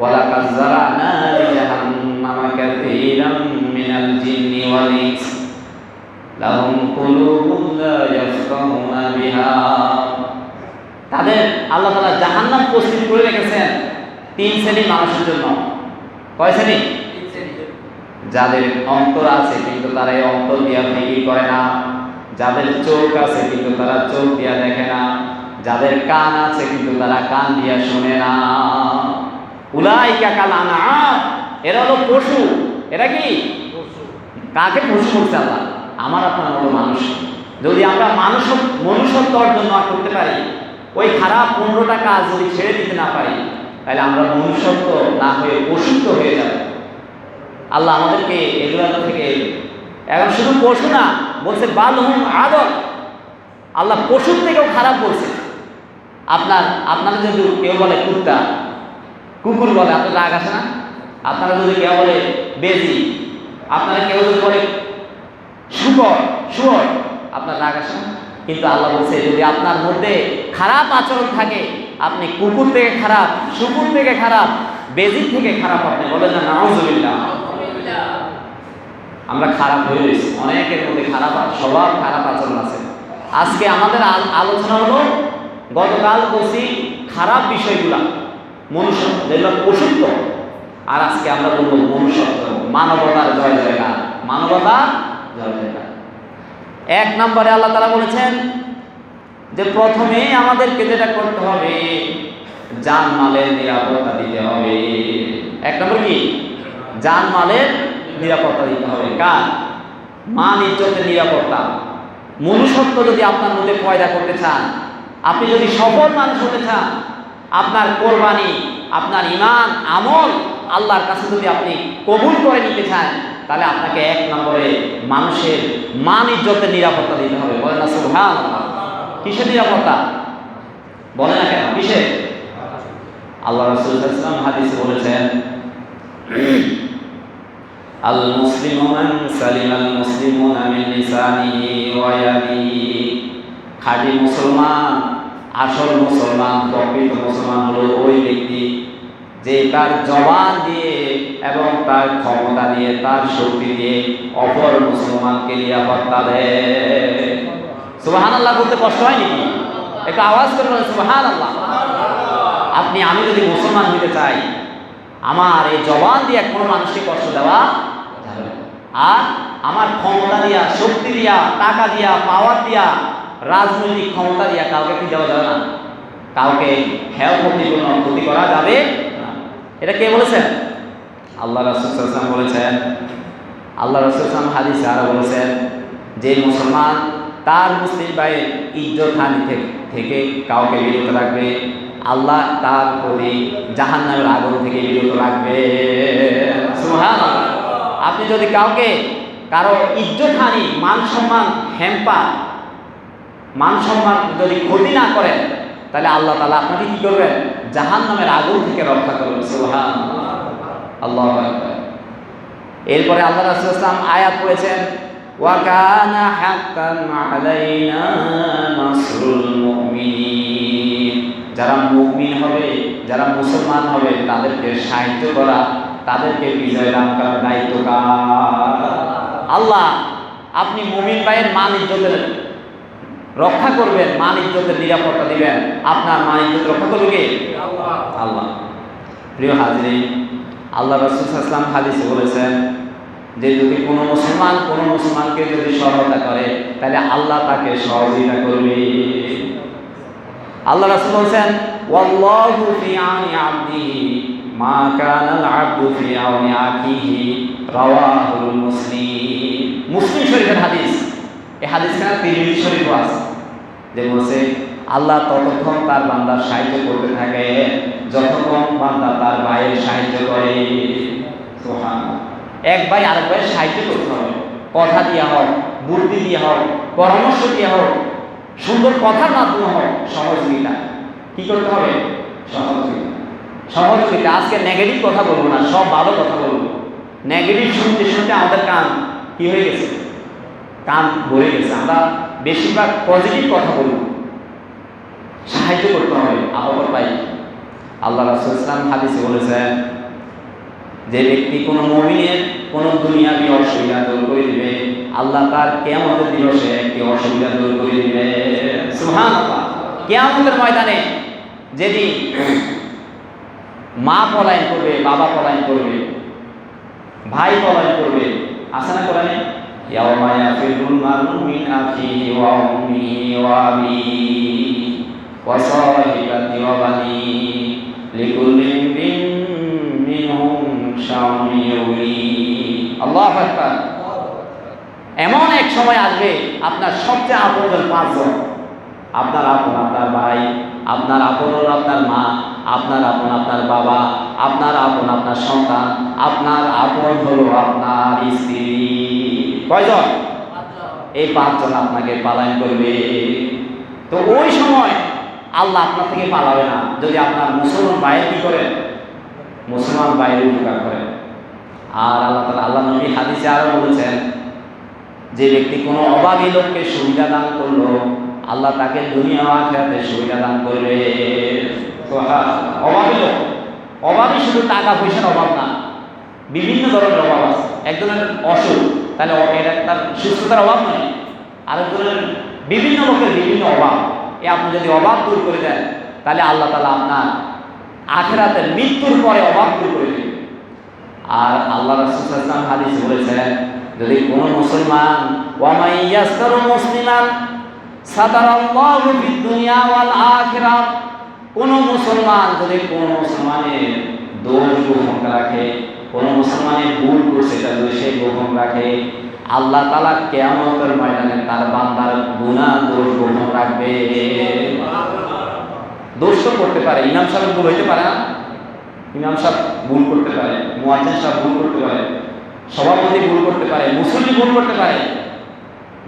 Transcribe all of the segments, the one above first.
ولقد زرعنا لجهنم كثيرا من الجن والإنس لهم قلوب لا يفقهون بها তাদের আল্লাহ তালা জাহান্নাম প্রস্তুত করে রেখেছেন তিন শ্রেণীর মানুষের জন্য কয় শ্রেণী যাদের অন্তর আছে কিন্তু তারা এই অন্তর দিয়া ফিকির করে না যাদের চোখ আছে কিন্তু তারা চোখ দিয়া দেখে না যাদের কান আছে কিন্তু তারা কান দিয়া শুনে না উলাইকা কাল আনআম। এরা হলো পশু। এরা কি? কাকে পশু করছে আল্লাহ? আমার আপনার মতো মানুষ। যদি আমরা মানুষ মনুষ্যত্ব অর্জন না করতে পারি ওই খারাপ পনেরোটা কাজ যদি ছেড়ে দিতে না পারি তাহলে আমরা মনুষ্যত্ব না হয়ে পশুত্ব হয়ে যাবে। আল্লাহ আমাদেরকে এগুলো থেকে এখন শুধু পশু না বলছে বাল হুম আদর আল্লাহ পশুর থেকেও খারাপ বলছে। আপনার আপনারা যদি কেউ বলে কুত্তা কুকুর বলে, আপনার রাগ আসে না? আপনারা যদি কেউ বলে, বেজি আপনারা কেউ যদি বলে, শুকর শুয়র আপনার রাগ আসে না? কিন্তু আল্লাহ বলছে, যদি আপনার মধ্যে খারাপ আচরণ থাকে, আপনি কুকুর থেকে খারাপ, শুকুর থেকে খারাপ বেজির থেকে খারাপ আপনি বলেন না, নাউজুবিল্লাহ। আমরা খারাপ হয়ে গেছি অনেকের মধ্যে খারাপ স্বভাব খারাপ আচরণ আছে। আজকে আমাদের আলোচনা হলো, গতকাল বলছি খারাপ বিষয়গুলা। মনুষ্য যেগুলো পশুত্ব আর আজকে আমরা বলব মনুষ্যত্ব মানবতার জয় জয়কার। মানবতা জয় জয়কার। এক নম্বরে আল্লাহ তারা বলেছেন যে প্রথমে আমাদেরকে যেটা করতে হবে যান মালের নিরাপত্তা দিতে হবে। এক নম্বর কি? জান মালের নিরাপত্তা দিতে হবে। কার? মান ইজ্জতের নিরাপত্তা। মনুষ্যত্ব যদি আপনার মধ্যে পয়দা করতে চান, আপনি যদি সফল মানুষ হতে চান আপনার কোরবানি, আপনার ইমান আমল আল্লাহর কাছে যদি আপনি কবুল করে নিতে চান, তাহলে আপনাকে এক নম্বরে মানুষের মান ইজ্জতের নিরাপত্তা দিতে হবে। বলেন না সুবহান কিসের নিরাপত্তা? বলে না কেন, কিসের? আল্লাহ রাসূল হাদিসে বলেছেন আল মুসলিমু লিসানিহি ওয়া ইয়াদিহি খাঁটি মুসলমান আসল মুসলমান, প্রকৃত মুসলমান হলো ওই ব্যক্তি যে তার জবান দিয়ে এবং তার ক্ষমতা দিয়ে, তার শক্তি দিয়ে অপর মুসলমানকে নিরাপত্তা দেয়। সুবাহান আল্লাহ বলতে কষ্ট হয় নাকি? একটু আওয়াজ করে বলেন সুবাহান আল্লাহ আপনি, আমি যদি মুসলমান হতে চাই, আমার এই জবান দিয়ে কোনো মানুষকে কষ্ট দেওয়া আর আমার ক্ষমতা দিয়া, শক্তি দিয়া, টাকা দিয়া পাওয়ার দিয়া রাজনৈতিক ক্ষমতা দিয়া কাউকে কি দেওয়া যাবে না? কাউকে হেয় ক্ষতিপূর্ণ ক্ষতি করা যাবে এটা কে বলেছেন? আল্লাহ রাসুলাম বলেছেন, আল্লাহ রাসুলাম হাদিসে আরও বলেছেন, যে মুসলমান তার মুসলিম ভাইয়ের ইজ্জত হানি থেকে- কাউকে বিরত রাখবে, আল্লাহ তার প্রতি জাহান নামের আগুন থেকে বিরত রাখবে। আপনি যদি কাউকে কারও ইজ্জত হানি, মান সম্মান, হেম্পা মান সম্মান যদি ক্ষতি না করেন, তাহলে আল্লাহ তালা আপনাকে কি করবেন? জাহান নামের আগুন থেকে রক্ষা করবেন। সুবহান আল্লাহ এরপরে আল্লাহ রাসূল ইসলাম আয়াত করেছেন ওয়াকানা হাক্কান আলাইনা নাসরুল মুমিনিন। যারা মুমিন হবে, যারা মুসলমান হবে, তাদেরকে সাহায্য করা, তাদেরকে বিজয় দান করার দায়িত্ব আল্লাহ, আপনি মুমিন ভাইয়ের মান ইজ্জতের রক্ষা করবেন মান ইজ্জতের নিরাপত্তা দিবেন। আপনার মান ইজ্জত রক্ষা করবে কে? আল্লাহ। প্রিয় হাজিরি আল্লাহ রসুল ইসলাম হাদিসে বলেছেন, যে যদি কোনো মুসলমান কোনো মুসলমানকে যদি সহায়তা করে, তাহলে আল্লাহ তাকে সহযোগিতা করবে। আল্লাহ রাসূল বলেছেন, ওয়াল্লাহু ফি আবদিহি, মা কানাল আবদু ফি আউনি আখিহি, রাওয়াহুল মুসলিম। মুসলিম শরীফের হাদিস। এই হাদিসখানা তিরমিজি শরীফও আছে। যে বলছে, আল্লাহ ততক্ষণ তার বান্দার সাহায্য করতে থাকে, যতক্ষণ বান্দা তার ভাইয়ের সাহায্য করে। এক ভাই আরেক ভাইয়ের সাহায্য করতে হবে কথা দিয়ে হোক বুদ্ধি দিয়ে হোক পরামর্শ দিয়ে হোক সুন্দর কথার মাধ্যমে হয়, সহযোগিতা। কি করতে হবে? সহযোগিতা। সহযোগিতা। আজকে নেগেটিভ কথা বলব না, সব ভালো কথা বলব। নেগেটিভ শুনতে শুনতে আমাদের কান কি হয়ে গেছে? কান ভরে গেছে। আমরা বেশিরভাগ পজিটিভ কথা বলব সাহায্য করতে হবে। আবহাওয়ার ভাই আল্লাহ রাসূল ইসলাম হাদিসে বলেছেন যে ব্যক্তি কোনো মমিনের কোনো দুনিয়াবি অসুবিধা দূর করে দিবে, আল্লাহ তার কেয়ামতের দিবসে একটি অসুবিধা দূর করে দিবে। সুবহানাল্লাহ। কেয়ামতের ময়দানে যেদিন মা পলায়ন করবে, বাবা পলায়ন করবে, ভাই পলায়ন করবে আসে না কোরআনে? আখিহি ওয়া উম্মিহি ওয়া আবিহি ওয়া সাহিবাতি ওয়া বানি লিকুল্লি ইমরিন মিনহুম শাউনি ইউলি আল্লাহু আকবার এমন এক সময় আসবে আপনার সবচেয়ে আপনজন পাঁচজন। আপনার আপন আপনার ভাই, আপনার আপন আপনার মা, আপনার আপন আপনার বাবা, আপনার আপন আপনার সন্তান, আপনার আপন হলো আপনার স্ত্রী। কয়জন? এই পাঁচজন আপনাকে পালায়ন করবে। তো ওই সময় আল্লাহ আপনার থেকে পালাবে না। যদি আপনার মুসলমান বাইরে কি করেন? মুসলমান বাইরে উপকার করেন। আর আল্লাহ তালা আল্লাহ নবী হাদিসে আরও বলেছেন, যে ব্যক্তি কোনো অভাবী লোককে সুবিধা দান করল, আল্লাহ তাকে দুনিয়া আখেরাতে সুবিধা দান করবে। অভাবী লোক। অভাবী শুধু টাকা পয়সার অভাব না, বিভিন্ন ধরনের অভাব আছে। একজনের অসুখ তাহলে এটা তার সুস্থতার অভাব নয় আরেকজনের বিভিন্ন লোকের বিভিন্ন অভাব। এ আপনি যদি অভাব দূর করে দেন, তাহলে আল্লাহ তালা আপনার আখেরাতে মৃত্যুর পরে অভাব দূর করে দেবে আর আল্লাহ রাসূল হাদিস বলেছেন, যদি কোনো মুসলমান ওয়ামাই ইয়াসতারু মুসলিমান ফিদ দুনিয়া ওয়াল আখিরাহ কোন মুসলমান যদি কোন মুসলমানের দোষ গোপন রাখে কোন মুসলমানের ভুল করছে তা যদি সে গোপন রাখে, আল্লাহ তালা কেয়ামতের ময়দানে তার বান্দার গুণা দোষ গোপন রাখবে। দোষ করতে পারে, ইমাম সাহেব ভুল হইতে পারে না। সাহেব ভুল করতে পারে, মুয়াজ্জিন সাহেব ভুল করতে পারে, সভাপতি ভুল করতে পারে, মুসল্লি ভুল করতে পারে।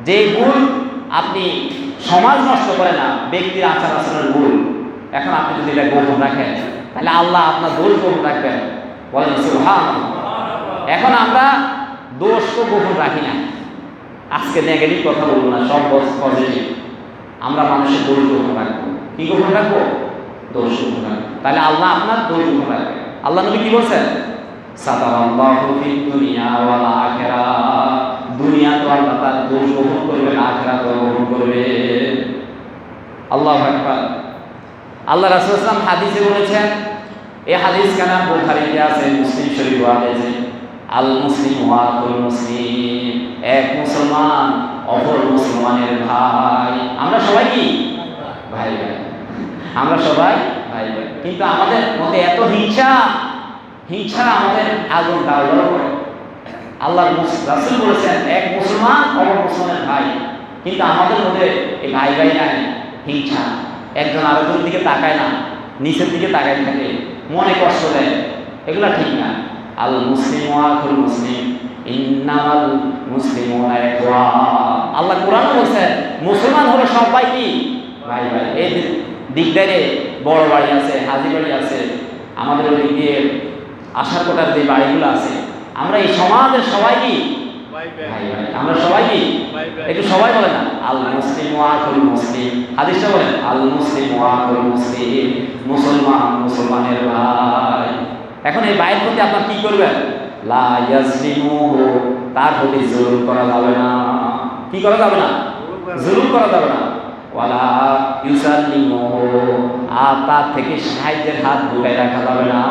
যে ভুল আপনি সমাজ নষ্ট করে না, ব্যক্তির আচার আচরণের ভুল, এখন আপনি যদি এটা গোপন রাখেন, তাহলে আল্লাহ আপনার দোষ গোপন রাখবেন। বলেন, সুবহান। এখন আমরা দোষ তো গোপন রাখি না। আজকে নেগেটিভ কথা বলব না, সব পজিটিভ আমরা মানুষের দোষ গোপন রাখব। কি গোপন রাখব? দোষ গোপন রাখব। তাহলে আল্লাহ আপনার দোষ গোপন রাখবে আল্লাহ নবী কি বলছেন? দুনিয়া তো আল্লাহ তার করবে করবে। আল্লাহু রাসূল হাদিসে বলেছেন এই হাদিস কানা বুখারীতে আছে? মুসলিম শরীফ আছে আল মুসলিম ওয়াকুল মুসলিম, এক মুসলমান, অপর মুসলমানের ভাই। আমরা সবাই কি? ভাই ভাই। আমরা সবাই ভাই ভাই। কিন্তু আমাদের মধ্যে এত হিংসা হিংসা আমাদের আগুন ডাউলাও করে। আল্লাহ রাসুল বলেছেন, এক মুসলমান, অপর মুসলমানের ভাই। কিন্তু আমাদের মধ্যে এই ভাই ভাই নাই, হিংসা। একজন আরেকজনের দিকে তাকায় না, নিচের দিকে তাকায় থাকে। মনে কষ্ট দেয়। এগুলো ঠিক না। আল মুসলিম ওয়াকুল মুসলিম, ইন্নামাল মুসলিম আল্লাহ কোরআন বলছেন, মুসলমান হলো সবাই কি? ভাই ভাই, এই দিকদারে বড় বাড়ি আছে, হাজি বাড়ি আছে, আমাদের ওই দিয়ে আশার কোটার যে বাড়িগুলো আছে, আমরা এই সমাজের সবাই কি? আমরা সবাই কি। একটু সবাই বলে না। আল মুসলিম ওয়াকুল মুসলিম। হাদিসটা বলেন। আল মুসলিম ওয়াকুল মুসলিম। মুসলমান মুসলমানের ভাই। এখন এই ভাইয়ের প্রতি আপনার কি করবেন? লা ইয়াজলিমুহু তার প্রতি জুলুম করা যাবে না। কি করা যাবে না? জুলুম করা যাবে না। ওয়ালা ইউসাল্লিমুহু আর তার থেকে সাহায্যের হাত ঢুকাই রাখা যাবে না।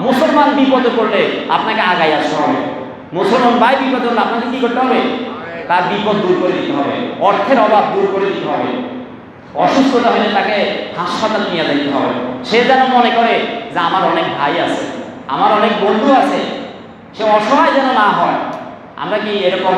মুসলমান বিপদে পড়লে আপনাকে আগাই আসতে হবে। মুসলমান ভাই বিপদ হলে কি করতে হবে? তার বিপদ দূর করে দিতে হবে। অর্থের অভাব দূর করে দিতে হবে। অসুস্থতা হলে তাকে হাসপাতাল নিয়ে যেতে হবে। সে যেন মনে করে যে আমার অনেক ভাই আছে, আমার অনেক বন্ধু আছে। সে অসহায় যেন না হয়। আমরা কি এরকম